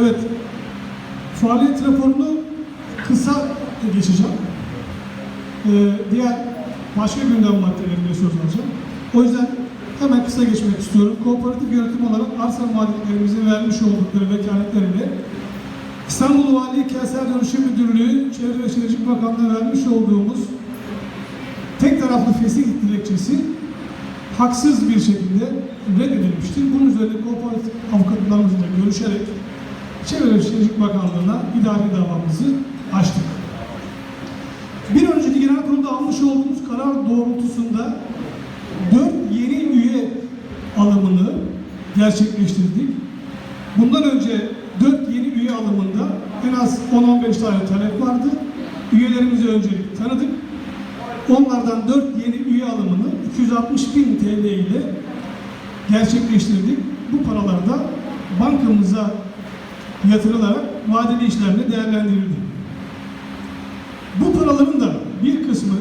Evet, faaliyet raporunu kısa geçeceğim. Ee, diğer başka gündem maddelerine söz alacağım. O yüzden hemen kısa geçmek istiyorum. Kooperatif yönetim olarak arsa maliklerimizin vermiş oldukları vekaletleriyle İstanbul Valiliği Kentsel Dönüşüm Müdürlüğü Çevre ve Şehircilik Bakanlığı'na vermiş olduğumuz tek taraflı fesih dilekçesi haksız bir şekilde reddedilmiştir. Bunun üzerine kooperatif avukatlarımızla görüşerek Çevre ve Şehircilik Bakanlığı'na idari davamızı açtık. Bir önceki genel kurulda almış olduğumuz karar doğrultusunda dört yeni üye alımını gerçekleştirdik. Bundan önce dört yeni üye alımında en az 10-15 tane talep vardı. Üyelerimizi öncelik tanıdık. Onlardan dört yeni üye alımını 260 bin TL ile gerçekleştirdik. Bu paralar da bankamıza yatırılarak vadeli işlemle değerlendirildi. Bu paraların da bir kısmı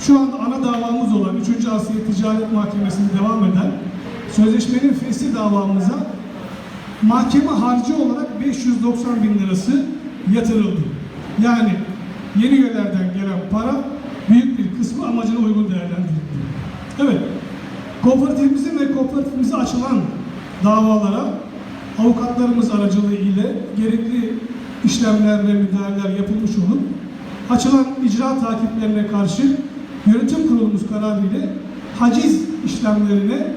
şu anda ana davamız olan 3. Asya Ticaret Mahkemesi'nde devam eden sözleşmenin fesli davamıza mahkeme harcı olarak 590 bin lirası yatırıldı. Yani yeni üyelerden gelen para büyük bir kısmı amacına uygun değerlendirildi. Evet, kooperatifimizin ve kooperatifimize açılan davalara avukatlarımız aracılığı ile gerekli işlemler ve müdahaleler yapılmış olup açılan icra takiplerine karşı yönetim kurulumuz kararı ile haciz işlemlerine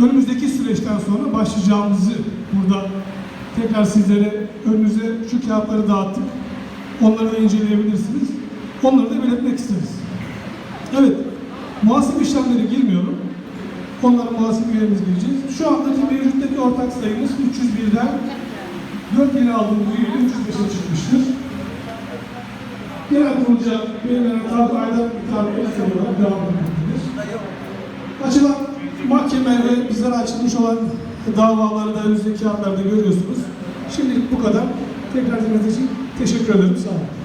önümüzdeki süreçten sonra başlayacağımızı burada tekrar sizlere önünüze şu kağıtları dağıttık. Onları da inceleyebilirsiniz. Onları da belirtmek isteriz. Evet, muhasebe işlemleri girmiyorum. Onlara muhasebe üyelerimiz gireceğiz. Şu andaki mevcuttaki ortak sayımız 301'den 4 yeni aldığımız üyeyle 305'e çıkmıştır. Genel kurulca belirlenen tabi aydan miktarı ekstra olarak devam etmektedir. Açılan mahkeme ve bizlere açılmış olan davaları da önümüzdeki kağıtlarda görüyorsunuz. Şimdilik bu kadar. Tekrar dinlediğiniz için teşekkür ederim. Sağ olun.